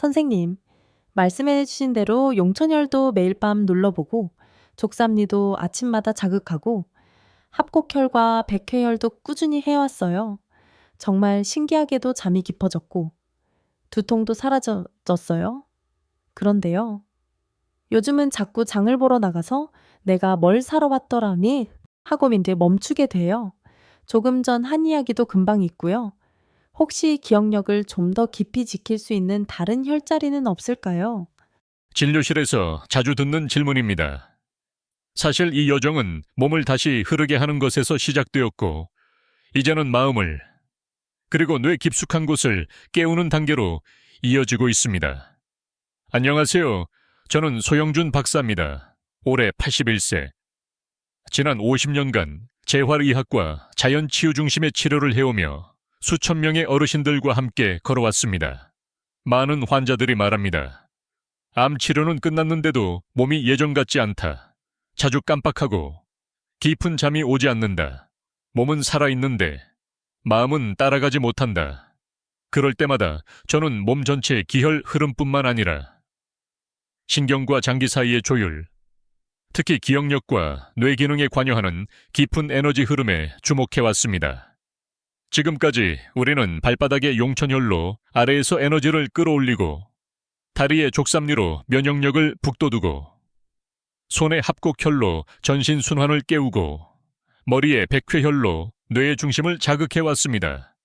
선생님, 말씀해주신 대로 용천혈도 매일 밤 눌러보고 족삼리도 아침마다 자극하고 합곡혈과 백회혈도 꾸준히 해왔어요. 정말 신기하게도 잠이 깊어졌고 두통도 사라졌어요. 그런데요. 요즘은 자꾸 장을 보러 나가서 내가 뭘 사러 왔더라니 하고 이제 멈추게 돼요. 조금 전 한 이야기도 금방 있고요. 혹시 기억력을 좀 더 깊이 지킬 수 있는 다른 혈자리는 없을까요? 진료실에서 자주 듣는 질문입니다. 사실 이 여정은 몸을 다시 흐르게 하는 것에서 시작되었고, 이제는 마음을, 그리고 뇌 깊숙한 곳을 깨우는 단계로 이어지고 있습니다. 안녕하세요. 저는 소영준 박사입니다. 올해 81세. 지난 50년간 재활의학과 자연치유 중심의 치료를 해오며 수천 명의 어르신들과 함께 걸어왔습니다. 많은 환자들이 말합니다. 암 치료는 끝났는데도 몸이 예전 같지 않다. 자주 깜빡하고 깊은 잠이 오지 않는다. 몸은 살아있는데 마음은 따라가지 못한다. 그럴 때마다 저는 몸 전체의 기혈 흐름뿐만 아니라 신경과 장기 사이의 조율, 특히 기억력과 뇌 기능에 관여하는 깊은 에너지 흐름에 주목해 왔습니다. 지금까지 우리는 발바닥의 용천혈로 아래에서 에너지를 끌어올리고 다리의 족삼리로 면역력을 북돋우고 손의 합곡혈로 전신 순환을 깨우고 머리의 백회혈로 뇌의 중심을 자극해 왔습니다.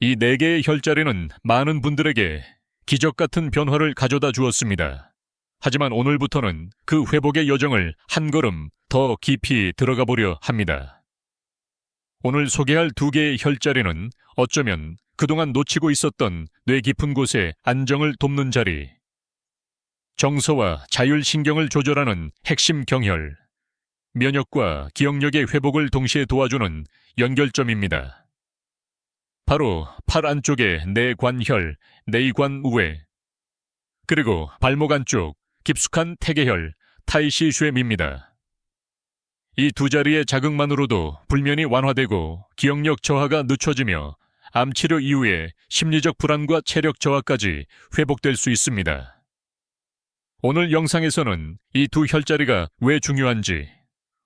이 네 개의 혈자리는 많은 분들에게 기적 같은 변화를 가져다 주었습니다. 하지만 오늘부터는 그 회복의 여정을 한 걸음 더 깊이 들어가 보려 합니다. 오늘 소개할 두 개의 혈자리는 어쩌면 그동안 놓치고 있었던 뇌 깊은 곳의 안정을 돕는 자리, 정서와 자율신경을 조절하는 핵심 경혈, 면역과 기억력의 회복을 동시에 도와주는 연결점입니다. 바로 팔 안쪽의 내관혈, 내관 우회, 그리고 발목 안쪽 깊숙한 태계혈, 타이시슈엠입니다. 이 두 자리의 자극만으로도 불면이 완화되고 기억력 저하가 늦춰지며 암 치료 이후에 심리적 불안과 체력 저하까지 회복될 수 있습니다. 오늘 영상에서는 이 두 혈자리가 왜 중요한지,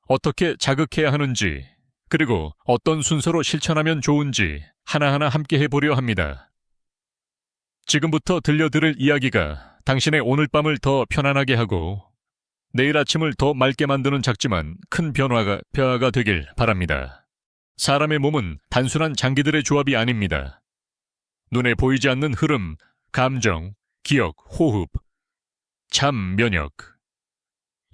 어떻게 자극해야 하는지, 그리고 어떤 순서로 실천하면 좋은지 하나하나 함께 해보려 합니다. 지금부터 들려드릴 이야기가 당신의 오늘 밤을 더 편안하게 하고 내일 아침을 더 맑게 만드는 작지만 큰 변화가, 변화가 되길 바랍니다. 사람의 몸은 단순한 장기들의 조합이 아닙니다. 눈에 보이지 않는 흐름, 감정, 기억, 호흡, 참 면역.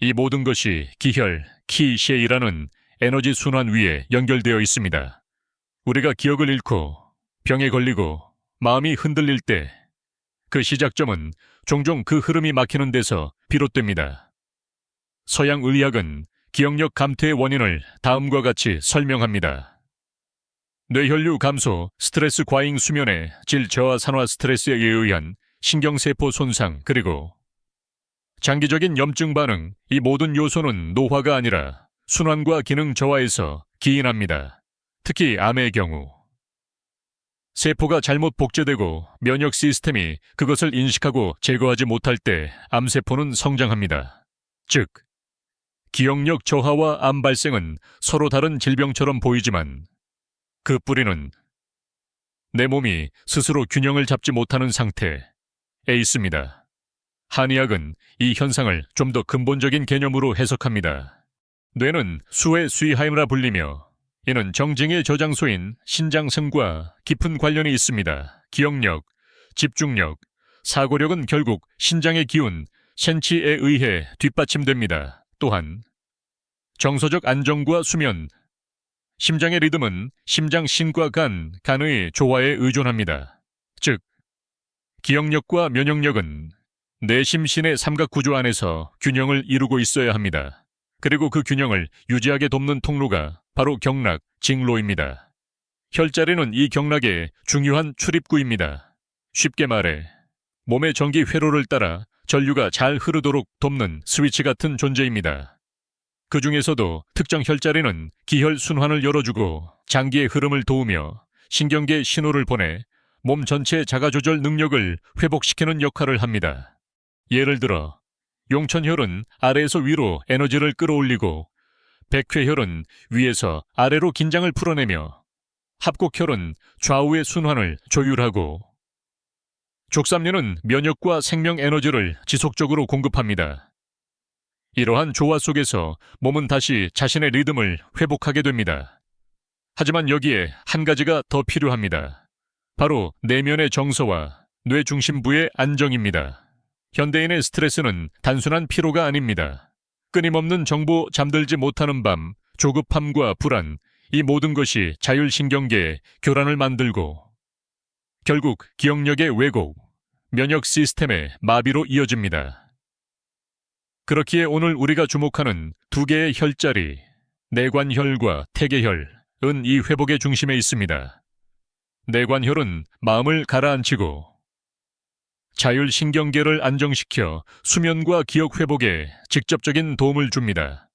이 모든 것이 기혈, 키셰이라는 에너지 순환 위에 연결되어 있습니다. 우리가 기억을 잃고 병에 걸리고 마음이 흔들릴 때 그 시작점은 종종 그 흐름이 막히는 데서 비롯됩니다. 서양 의학은 기억력 감퇴의 원인을 다음과 같이 설명합니다. 뇌혈류 감소, 스트레스 과잉 수면의 질 저하 산화 스트레스에 의한 신경세포 손상, 그리고 장기적인 염증 반응, 이 모든 요소는 노화가 아니라 순환과 기능 저하에서 기인합니다. 특히 암의 경우. 세포가 잘못 복제되고 면역 시스템이 그것을 인식하고 제거하지 못할 때 암세포는 성장합니다. 즉, 기억력 저하와 암 발생은 서로 다른 질병처럼 보이지만 그 뿌리는 내 몸이 스스로 균형을 잡지 못하는 상태에 있습니다. 한의학은 이 현상을 좀 더 근본적인 개념으로 해석합니다. 뇌는 수의 수이하임이라 불리며 이는 정증의 저장소인 신장성과 깊은 관련이 있습니다. 기억력, 집중력, 사고력은 결국 신장의 기운, sen치에 의해 뒷받침됩니다. 또한 정서적 안정과 수면, 심장의 리듬은 심장 신과 간, 간의 조화에 의존합니다. 즉, 기억력과 면역력은 내심신의 삼각 구조 안에서 균형을 이루고 있어야 합니다. 그리고 그 균형을 유지하게 돕는 통로가 바로 경락, 징로입니다. 혈자리는 이 경락의 중요한 출입구입니다. 쉽게 말해, 몸의 전기 회로를 따라 전류가 잘 흐르도록 돕는 스위치 같은 존재입니다. 그 중에서도 특정 혈자리는 기혈 순환을 열어주고 장기의 흐름을 도우며 신경계 신호를 보내 몸 전체의 자가 조절 능력을 회복시키는 역할을 합니다. 예를 들어 용천혈은 아래에서 위로 에너지를 끌어올리고 백회혈은 위에서 아래로 긴장을 풀어내며 합곡혈은 좌우의 순환을 조율하고 족삼류는 면역과 생명 에너지를 지속적으로 공급합니다. 이러한 조화 속에서 몸은 다시 자신의 리듬을 회복하게 됩니다. 하지만 여기에 한 가지가 더 필요합니다. 바로 내면의 정서와 뇌 중심부의 안정입니다. 현대인의 스트레스는 단순한 피로가 아닙니다. 끊임없는 정보 잠들지 못하는 밤, 조급함과 불안, 이 모든 것이 자율신경계에 교란을 만들고 결국 기억력의 왜곡, 면역 시스템의 마비로 이어집니다. 그렇기에 오늘 우리가 주목하는 두 개의 혈자리, 내관혈과 태계혈은 이 회복의 중심에 있습니다. 내관혈은 마음을 가라앉히고 자율신경계를 안정시켜 수면과 기억 회복에 직접적인 도움을 줍니다.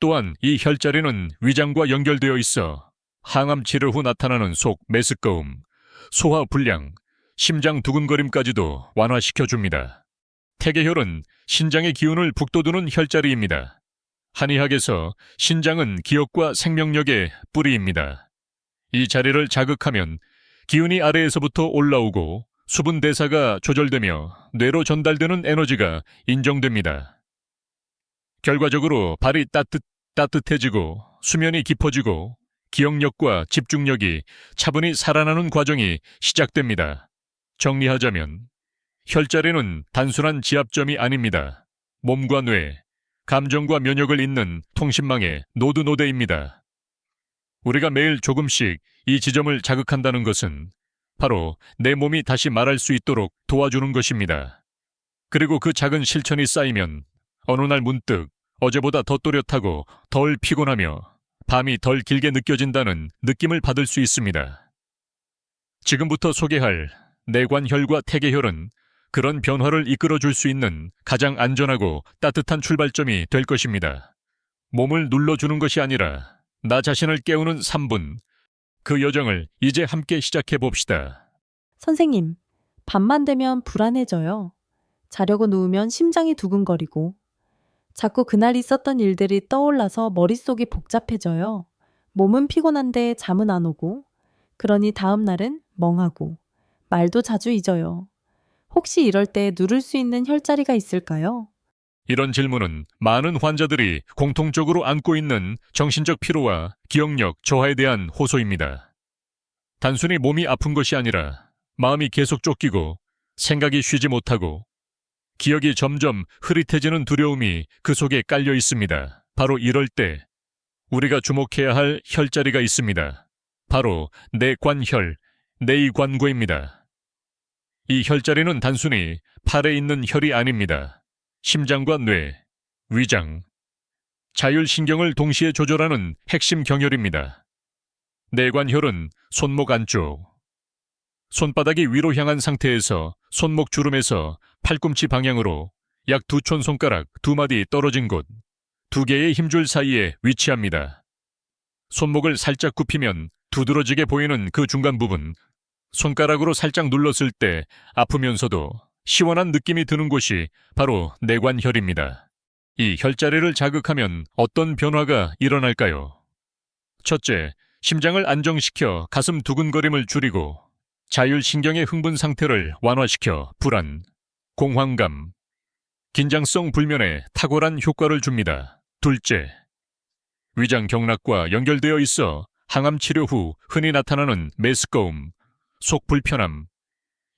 또한 이 혈자리는 위장과 연결되어 있어 항암 치료 후 나타나는 속 메스꺼움, 소화 불량, 심장 두근거림까지도 완화시켜 줍니다. 태계혈은 신장의 기운을 북돋우는 혈자리입니다. 한의학에서 신장은 기억과 생명력의 뿌리입니다. 이 자리를 자극하면 기운이 아래에서부터 올라오고 수분 대사가 조절되며 뇌로 전달되는 에너지가 인정됩니다. 결과적으로 발이 따뜻, 따뜻해지고 수면이 깊어지고 기억력과 집중력이 차분히 살아나는 과정이 시작됩니다. 정리하자면 혈자리는 단순한 지압점이 아닙니다. 몸과 뇌, 감정과 면역을 잇는 통신망의 노드노대입니다. 우리가 매일 조금씩 이 지점을 자극한다는 것은 바로 내 몸이 다시 말할 수 있도록 도와주는 것입니다. 그리고 그 작은 실천이 쌓이면 어느 날 문득 어제보다 더 또렷하고 덜 피곤하며 밤이 덜 길게 느껴진다는 느낌을 받을 수 있습니다. 지금부터 소개할 내관혈과 태계혈은 그런 변화를 이끌어 줄 수 있는 가장 안전하고 따뜻한 출발점이 될 것입니다. 몸을 눌러주는 것이 아니라 나 자신을 깨우는 3분. 그 여정을 이제 함께 시작해 봅시다. 선생님, 밤만 되면 불안해져요. 자려고 누우면 심장이 두근거리고, 자꾸 그날 있었던 일들이 떠올라서 머릿속이 복잡해져요. 몸은 피곤한데 잠은 안 오고, 그러니 다음 날은 멍하고, 말도 자주 잊어요. 혹시 이럴 때 누를 수 있는 혈자리가 있을까요? 이런 질문은 많은 환자들이 공통적으로 안고 있는 정신적 피로와 기억력 저하에 대한 호소입니다. 단순히 몸이 아픈 것이 아니라 마음이 계속 쫓기고 생각이 쉬지 못하고 기억이 점점 흐릿해지는 두려움이 그 속에 깔려 있습니다. 바로 이럴 때 우리가 주목해야 할 혈자리가 있습니다. 바로 내관혈, 내이관고입니다. 이 혈자리는 단순히 팔에 있는 혈이 아닙니다. 심장과 뇌, 위장, 자율신경을 동시에 조절하는 핵심 경혈입니다. 내관혈은 손목 안쪽, 손바닥이 위로 향한 상태에서 손목 주름에서 팔꿈치 방향으로 약 두 촌 손가락 두 마디 떨어진 곳, 두 개의 힘줄 사이에 위치합니다. 손목을 살짝 굽히면 두드러지게 보이는 그 중간 부분, 손가락으로 살짝 눌렀을 때 아프면서도 시원한 느낌이 드는 곳이 바로 내관혈입니다. 이 혈자리를 자극하면 어떤 변화가 일어날까요? 첫째, 심장을 안정시켜 가슴 두근거림을 줄이고 자율신경의 흥분 상태를 완화시켜 불안, 공황감, 긴장성 불면에 탁월한 효과를 줍니다. 둘째, 위장 경락과 연결되어 있어 항암 치료 후 흔히 나타나는 메스꺼움, 속 불편함,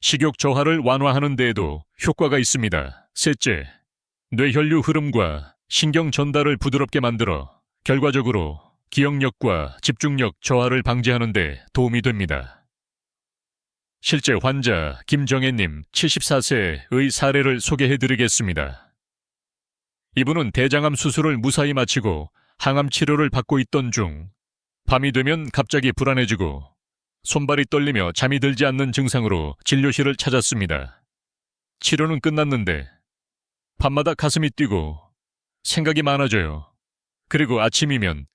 식욕 저하를 완화하는 데에도 효과가 있습니다. 셋째, 뇌혈류 흐름과 신경 전달을 부드럽게 만들어 결과적으로 기억력과 집중력 저하를 방지하는 데 도움이 됩니다. 실제 환자 김정혜님 74세의 사례를 소개해 드리겠습니다. 이분은 대장암 수술을 무사히 마치고 항암 치료를 받고 있던 중 밤이 되면 갑자기 불안해지고 손발이 떨리며 잠이 들지 않는 증상으로 진료실을 찾았습니다. 치료는 끝났는데 밤마다 가슴이 뛰고 생각이 많아져요. 그리고 아침이면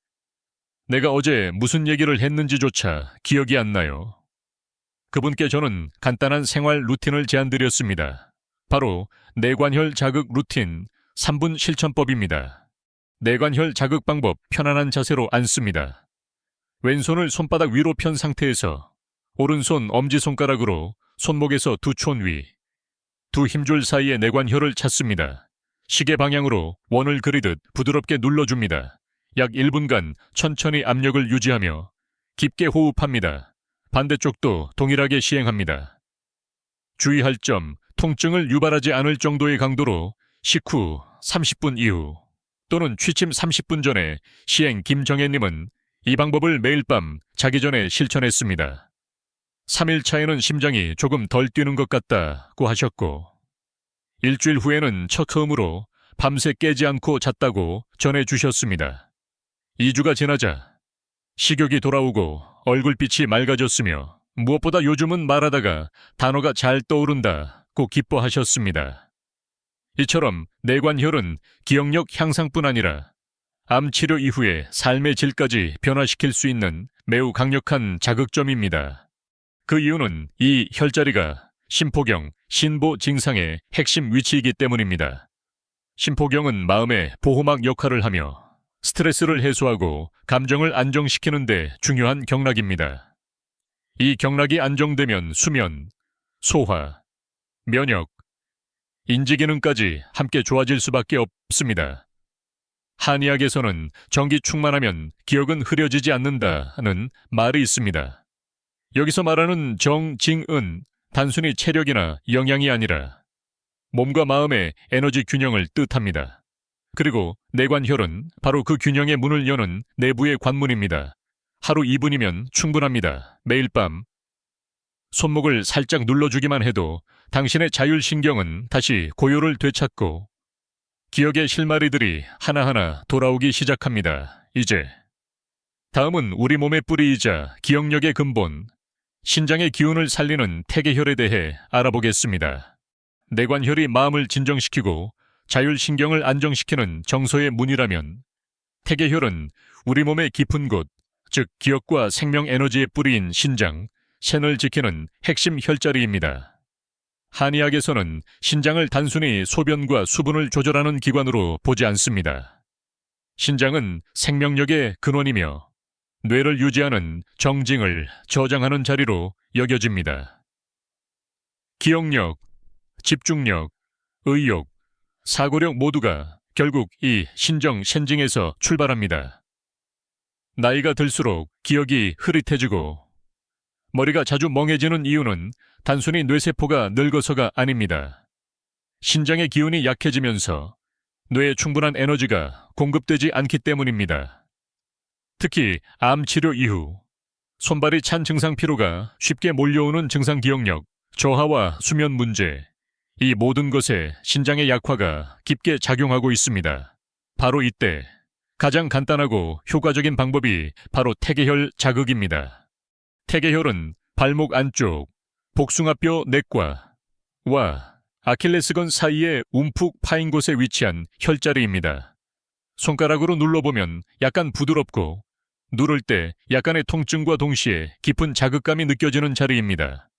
내가 어제 무슨 얘기를 했는지조차 기억이 안 나요. 그분께 저는 간단한 생활 루틴을 제안드렸습니다. 바로 내관혈 자극 루틴 3분 실천법입니다. 내관혈 자극 방법 편안한 자세로 앉습니다. 왼손을 손바닥 위로 편 상태에서 오른손 엄지손가락으로 손목에서 두 촌 위, 두 힘줄 사이의 내관혈을 찾습니다. 시계 방향으로 원을 그리듯 부드럽게 눌러줍니다. 약 1분간 천천히 압력을 유지하며 깊게 호흡합니다. 반대쪽도 동일하게 시행합니다. 주의할 점, 통증을 유발하지 않을 정도의 강도로 식후 30분 이후 또는 취침 30분 전에 시행 김정혜님은 이 방법을 매일 밤 자기 전에 실천했습니다. 3일 차에는 심장이 조금 덜 뛰는 것 같다고 하셨고, 일주일 후에는 처음으로 밤새 깨지 않고 잤다고 전해 주셨습니다. 2주가 지나자 식욕이 돌아오고 얼굴빛이 맑아졌으며 무엇보다 요즘은 말하다가 단어가 잘 떠오른다고 기뻐하셨습니다. 이처럼 내관혈은 기억력 향상뿐 아니라 암 치료 이후에 삶의 질까지 변화시킬 수 있는 매우 강력한 자극점입니다. 그 이유는 이 혈자리가 심포경, 신보 증상의 핵심 위치이기 때문입니다. 심포경은 마음의 보호막 역할을 하며 스트레스를 해소하고 감정을 안정시키는데 중요한 경락입니다. 이 경락이 안정되면 수면, 소화, 면역, 인지 기능까지 함께 좋아질 수밖에 없습니다. 한의학에서는 전기 충만하면 기억은 흐려지지 않는다는 말이 있습니다. 여기서 말하는 정, 징, 은 단순히 체력이나 영양이 아니라 몸과 마음의 에너지 균형을 뜻합니다. 그리고 내관혈은 바로 그 균형의 문을 여는 내부의 관문입니다. 하루 2분이면 충분합니다. 매일 밤 손목을 살짝 눌러주기만 해도 당신의 자율신경은 다시 고요를 되찾고 기억의 실마리들이 하나하나 돌아오기 시작합니다. 이제 다음은 우리 몸의 뿌리이자 기억력의 근본 신장의 기운을 살리는 태계혈에 대해 알아보겠습니다. 내관혈이 마음을 진정시키고 자율신경을 안정시키는 정서의 문이라면 태계혈은 우리 몸의 깊은 곳, 즉 기억과 생명 에너지의 뿌리인 신장, 셴을 지키는 핵심 혈자리입니다. 한의학에서는 신장을 단순히 소변과 수분을 조절하는 기관으로 보지 않습니다. 신장은 생명력의 근원이며 뇌를 유지하는 정징을 저장하는 자리로 여겨집니다. 기억력, 집중력, 의욕, 사고력 모두가 결국 이 신정 셴징에서 출발합니다. 나이가 들수록 기억이 흐릿해지고 머리가 자주 멍해지는 이유는 단순히 뇌세포가 늙어서가 아닙니다. 신장의 기운이 약해지면서 뇌에 충분한 에너지가 공급되지 않기 때문입니다. 특히 암 치료 이후 손발이 찬 증상 피로가 쉽게 몰려오는 증상 기억력, 저하와 수면 문제, 이 모든 것에 신장의 약화가 깊게 작용하고 있습니다. 바로 이때 가장 간단하고 효과적인 방법이 바로 태계혈 자극입니다. 태계혈은 발목 안쪽, 복숭아뼈 내과, 와 아킬레스건 사이에 움푹 파인 곳에 위치한 혈자리입니다. 손가락으로 눌러보면 약간 부드럽고 누를 때 약간의 통증과 동시에 깊은 자극감이 느껴지는 자리입니다.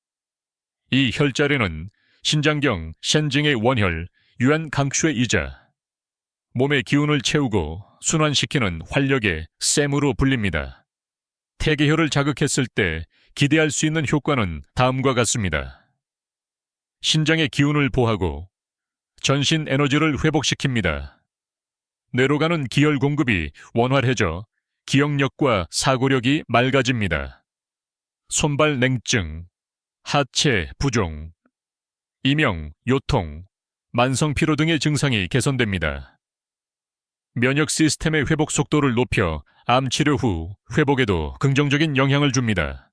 이 혈자리는 신장경 셴징의 원혈, 유한 강추의 이자, 몸의 기운을 채우고 순환시키는 활력의 셈으로 불립니다. 태계혈을 자극했을 때 기대할 수 있는 효과는 다음과 같습니다. 신장의 기운을 보하고 전신 에너지를 회복시킵니다. 뇌로 가는 기혈 공급이 원활해져 기억력과 사고력이 맑아집니다. 손발 냉증, 하체 부종, 이명, 요통, 만성 피로 등의 증상이 개선됩니다. 면역 시스템의 회복 속도를 높여 암 치료 후 회복에도 긍정적인 영향을 줍니다.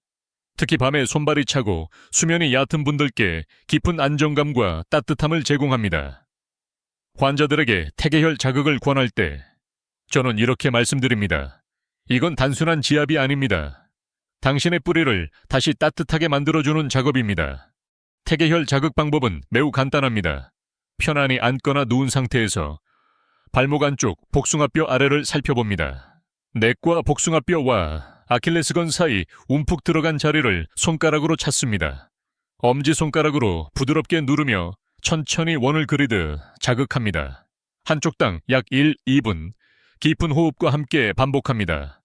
특히 밤에 손발이 차고 수면이 얕은 분들께 깊은 안정감과 따뜻함을 제공합니다. 환자들에게 태계혈 자극을 권할 때 저는 이렇게 말씀드립니다. 이건 단순한 지압이 아닙니다. 당신의 뿌리를 다시 따뜻하게 만들어주는 작업입니다. 태계혈 자극 방법은 매우 간단합니다. 편안히 앉거나 누운 상태에서 발목 안쪽 복숭아뼈 아래를 살펴봅니다. 내과 복숭아뼈와 아킬레스건 사이 움푹 들어간 자리를 손가락으로 찾습니다. 엄지손가락으로 부드럽게 누르며 천천히 원을 그리듯 자극합니다. 한쪽당 약 1, 2분 깊은 호흡과 함께 반복합니다.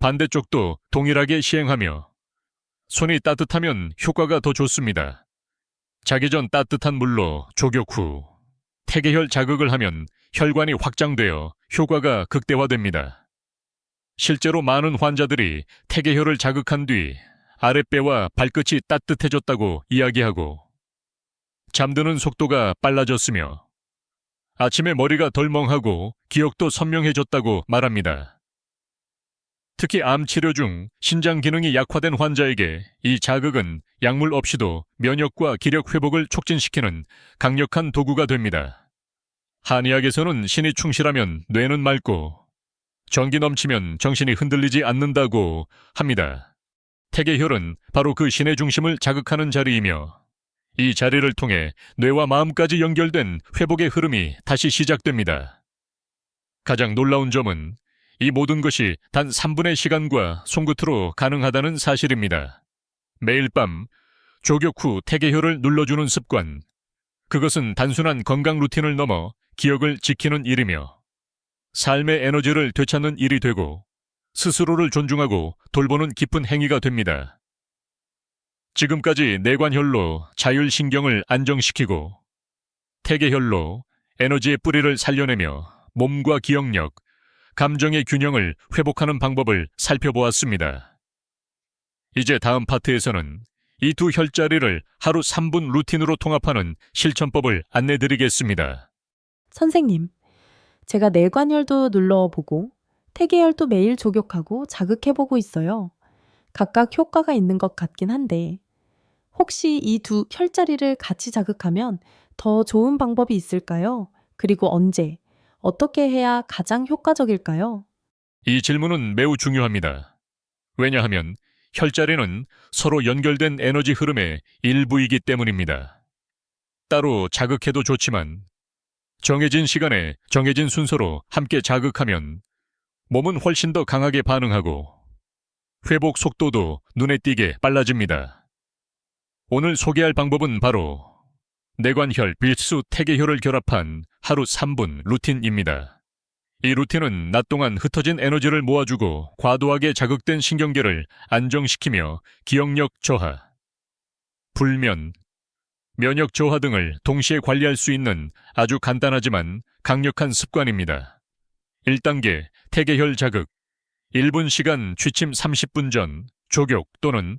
반대쪽도 동일하게 시행하며 손이 따뜻하면 효과가 더 좋습니다. 자기 전 따뜻한 물로 조격 후 태계혈 자극을 하면 혈관이 확장되어 효과가 극대화됩니다. 실제로 많은 환자들이 태계혈을 자극한 뒤 아랫배와 발끝이 따뜻해졌다고 이야기하고 잠드는 속도가 빨라졌으며 아침에 머리가 덜 멍하고 기억도 선명해졌다고 말합니다. 특히 암 치료 중 신장 기능이 약화된 환자에게 이 자극은 약물 없이도 면역과 기력 회복을 촉진시키는 강력한 도구가 됩니다. 한의학에서는 신이 충실하면 뇌는 맑고 정기 넘치면 정신이 흔들리지 않는다고 합니다. 태계혈은 바로 그 신의 중심을 자극하는 자리이며 이 자리를 통해 뇌와 마음까지 연결된 회복의 흐름이 다시 시작됩니다. 가장 놀라운 점은 이 모든 것이 단 3분의 시간과 손끝으로 가능하다는 사실입니다. 매일 밤 조격 후 태계혈을 눌러주는 습관. 그것은 단순한 건강 루틴을 넘어 기억을 지키는 일이며 삶의 에너지를 되찾는 일이 되고 스스로를 존중하고 돌보는 깊은 행위가 됩니다. 지금까지 내관혈로 자율신경을 안정시키고 태계혈로 에너지의 뿌리를 살려내며 몸과 기억력, 감정의 균형을 회복하는 방법을 살펴보았습니다. 이제 다음 파트에서는 이 두 혈자리를 하루 3분 루틴으로 통합하는 실천법을 안내드리겠습니다. 선생님, 제가 내관혈도 눌러보고 태계혈도 매일 조격하고 자극해보고 있어요. 각각 효과가 있는 것 같긴 한데 혹시 이 두 혈자리를 같이 자극하면 더 좋은 방법이 있을까요? 그리고 언제, 어떻게 해야 가장 효과적일까요? 이 질문은 매우 중요합니다. 왜냐하면 혈자리는 서로 연결된 에너지 흐름의 일부이기 때문입니다. 따로 자극해도 좋지만 정해진 시간에 정해진 순서로 함께 자극하면 몸은 훨씬 더 강하게 반응하고 회복 속도도 눈에 띄게 빨라집니다. 오늘 소개할 방법은 바로 내관혈, 빌수, 태계혈을 결합한 하루 3분 루틴입니다. 이 루틴은 낮 동안 흩어진 에너지를 모아주고 과도하게 자극된 신경계를 안정시키며 기억력 저하, 불면, 면역 저하 등을 동시에 관리할 수 있는 아주 간단하지만 강력한 습관입니다. 1단계 태계혈 자극 1분 시간 취침 30분 전 조격 또는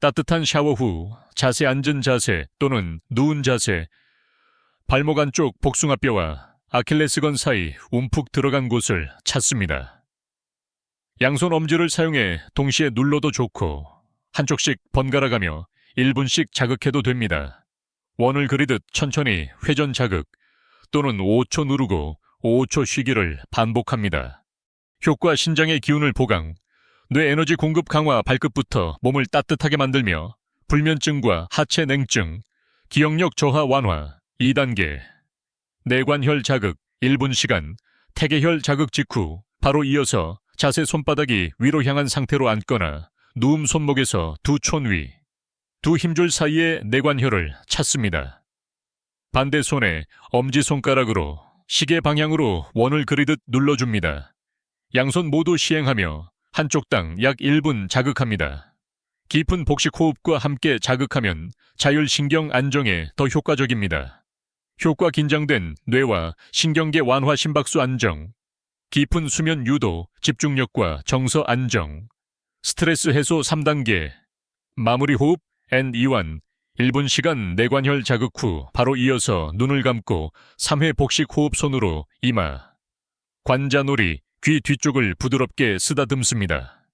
따뜻한 샤워 후 자세 앉은 자세 또는 누운 자세 발목 안쪽 복숭아뼈와 아킬레스건 사이 움푹 들어간 곳을 찾습니다. 양손 엄지를 사용해 동시에 눌러도 좋고 한쪽씩 번갈아가며 1분씩 자극해도 됩니다. 원을 그리듯 천천히 회전 자극 또는 5초 누르고 5초 쉬기를 반복합니다. 효과 신장의 기운을 보강, 뇌 에너지 공급 강화 발끝부터 몸을 따뜻하게 만들며 불면증과 하체 냉증, 기억력 저하 완화 2단계, 내관혈 자극 1분 시간, 태계혈 자극 직후 바로 이어서 자세 손바닥이 위로 향한 상태로 앉거나 누움 손목에서 두 촌 위, 두 힘줄 사이에 내관혈을 찾습니다. 반대 손에 엄지손가락으로 시계 방향으로 원을 그리듯 눌러줍니다. 양손 모두 시행하며 한쪽당 약 1분 자극합니다. 깊은 복식 호흡과 함께 자극하면 자율신경 안정에 더 효과적입니다. 효과 긴장된 뇌와 신경계 완화 심박수 안정, 깊은 수면 유도, 집중력과 정서 안정, 스트레스 해소 3단계, 마무리 호흡 N2완 1분 시간 내관혈 자극 후 바로 이어서 눈을 감고 3회 복식 호흡 손으로 이마, 관자놀이, 귀 뒤쪽을 부드럽게 쓰다듬습니다.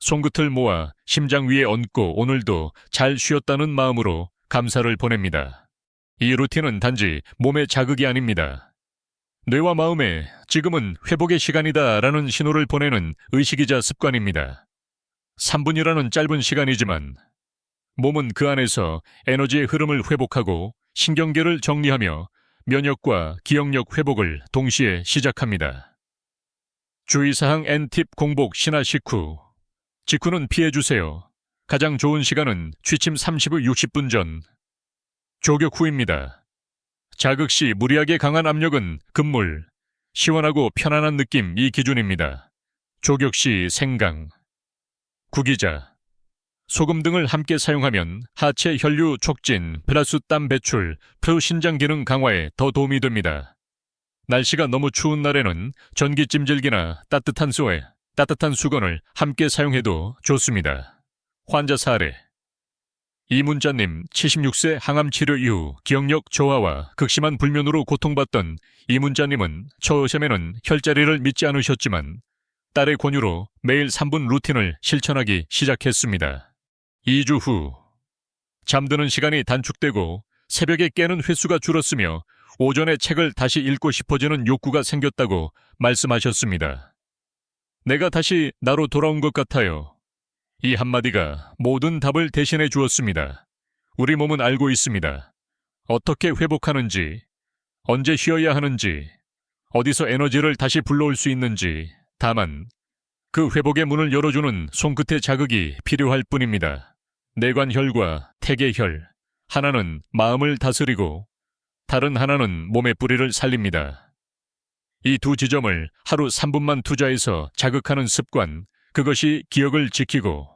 손끝을 모아 심장 위에 얹고 오늘도 잘 쉬었다는 마음으로 감사를 보냅니다. 이 루틴은 단지 몸의 자극이 아닙니다. 뇌와 마음에 지금은 회복의 시간이다 라는 신호를 보내는 의식이자 습관입니다. 3분이라는 짧은 시간이지만 몸은 그 안에서 에너지의 흐름을 회복하고 신경계를 정리하며 면역과 기억력 회복을 동시에 시작합니다. 주의사항 N팁 공복 신화 식후 직후는 피해주세요. 가장 좋은 시간은 취침 30후 60분 전. 조격 후입니다. 자극 시 무리하게 강한 압력은 금물, 시원하고 편안한 느낌 이 기준입니다. 조격 시 생강, 구기자, 소금 등을 함께 사용하면 하체 혈류 촉진, 플러스 땀 배출, 프로신장 기능 강화에 더 도움이 됩니다. 날씨가 너무 추운 날에는 전기 찜질기나 따뜻한 쏘에 따뜻한 수건을 함께 사용해도 좋습니다. 환자 사례 이문자님 76세 항암 치료 이후 기억력 저하와 극심한 불면으로 고통받던 이문자님은 처음에는 혈자리를 믿지 않으셨지만 딸의 권유로 매일 3분 루틴을 실천하기 시작했습니다. 2주 후 잠드는 시간이 단축되고 새벽에 깨는 횟수가 줄었으며 오전에 책을 다시 읽고 싶어지는 욕구가 생겼다고 말씀하셨습니다. 내가 다시 나로 돌아온 것 같아요. 이 한마디가 모든 답을 대신해 주었습니다. 우리 몸은 알고 있습니다. 어떻게 회복하는지, 언제 쉬어야 하는지, 어디서 에너지를 다시 불러올 수 있는지, 다만 그 회복의 문을 열어주는 손끝의 자극이 필요할 뿐입니다. 내관혈과 태계혈, 하나는 마음을 다스리고 다른 하나는 몸의 뿌리를 살립니다. 이 두 지점을 하루 3분만 투자해서 자극하는 습관, 그것이 기억을 지키고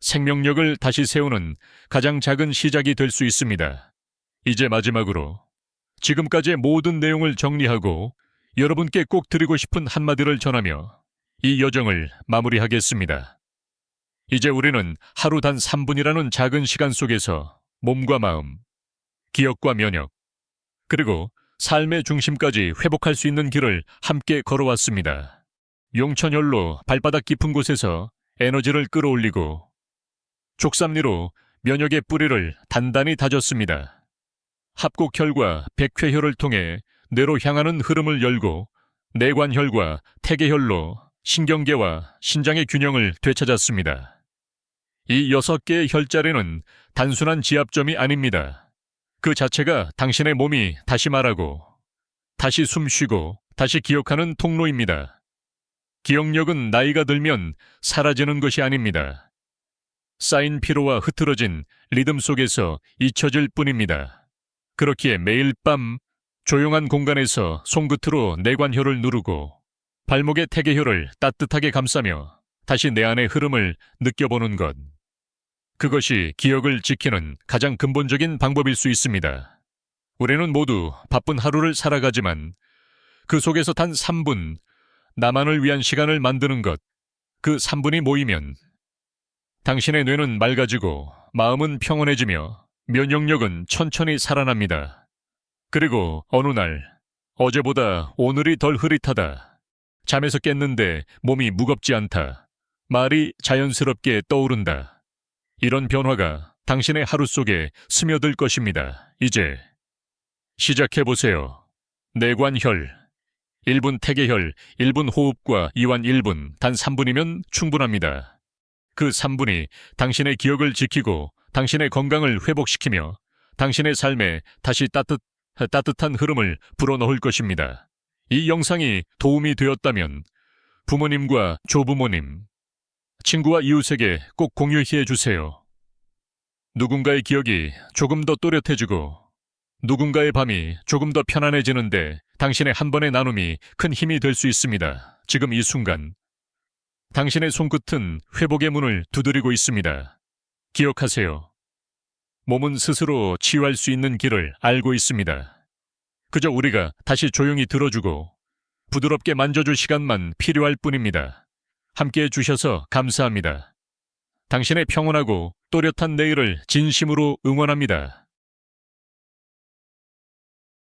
생명력을 다시 세우는 가장 작은 시작이 될 수 있습니다. 이제 마지막으로 지금까지의 모든 내용을 정리하고 여러분께 꼭 드리고 싶은 한마디를 전하며 이 여정을 마무리하겠습니다. 이제 우리는 하루 단 3분이라는 작은 시간 속에서 몸과 마음, 기억과 면역, 그리고 삶의 중심까지 회복할 수 있는 길을 함께 걸어왔습니다. 용천혈로 발바닥 깊은 곳에서 에너지를 끌어올리고 족삼리로 면역의 뿌리를 단단히 다졌습니다. 합곡혈과 백회혈을 통해 뇌로 향하는 흐름을 열고 내관혈과 태계혈로 신경계와 신장의 균형을 되찾았습니다. 이 여섯 개의 혈자리는 단순한 지압점이 아닙니다. 그 자체가 당신의 몸이 다시 말하고, 다시 숨 쉬고, 다시 기억하는 통로입니다. 기억력은 나이가 들면 사라지는 것이 아닙니다. 쌓인 피로와 흐트러진 리듬 속에서 잊혀질 뿐입니다. 그렇기에 매일 밤 조용한 공간에서 손끝으로 내관혈을 누르고 발목의 태계혈을 따뜻하게 감싸며 다시 내 안의 흐름을 느껴보는 것. 그것이 기억을 지키는 가장 근본적인 방법일 수 있습니다. 우리는 모두 바쁜 하루를 살아가지만 그 속에서 단 3분 나만을 위한 시간을 만드는 것. 그 3분이 모이면 당신의 뇌는 맑아지고 마음은 평온해지며 면역력은 천천히 살아납니다. 그리고 어느 날 어제보다 오늘이 덜 흐릿하다. 잠에서 깼는데 몸이 무겁지 않다. 말이 자연스럽게 떠오른다. 이런 변화가 당신의 하루 속에 스며들 것입니다. 이제 시작해보세요. 내관혈 1분 태계혈, 1분 호흡과 이완 1분, 단 3분이면 충분합니다. 그 3분이 당신의 기억을 지키고 당신의 건강을 회복시키며 당신의 삶에 다시 따뜻, 따뜻한 흐름을 불어넣을 것입니다. 이 영상이 도움이 되었다면 부모님과 조부모님, 친구와 이웃에게 꼭 공유해 주세요. 누군가의 기억이 조금 더 또렷해지고 누군가의 밤이 조금 더 편안해지는데 당신의 한 번의 나눔이 큰 힘이 될 수 있습니다. 지금 이 순간. 당신의 손끝은 회복의 문을 두드리고 있습니다. 기억하세요. 몸은 스스로 치유할 수 있는 길을 알고 있습니다. 그저 우리가 다시 조용히 들어주고 부드럽게 만져줄 시간만 필요할 뿐입니다. 함께 해주셔서 감사합니다. 당신의 평온하고 또렷한 내일을 진심으로 응원합니다.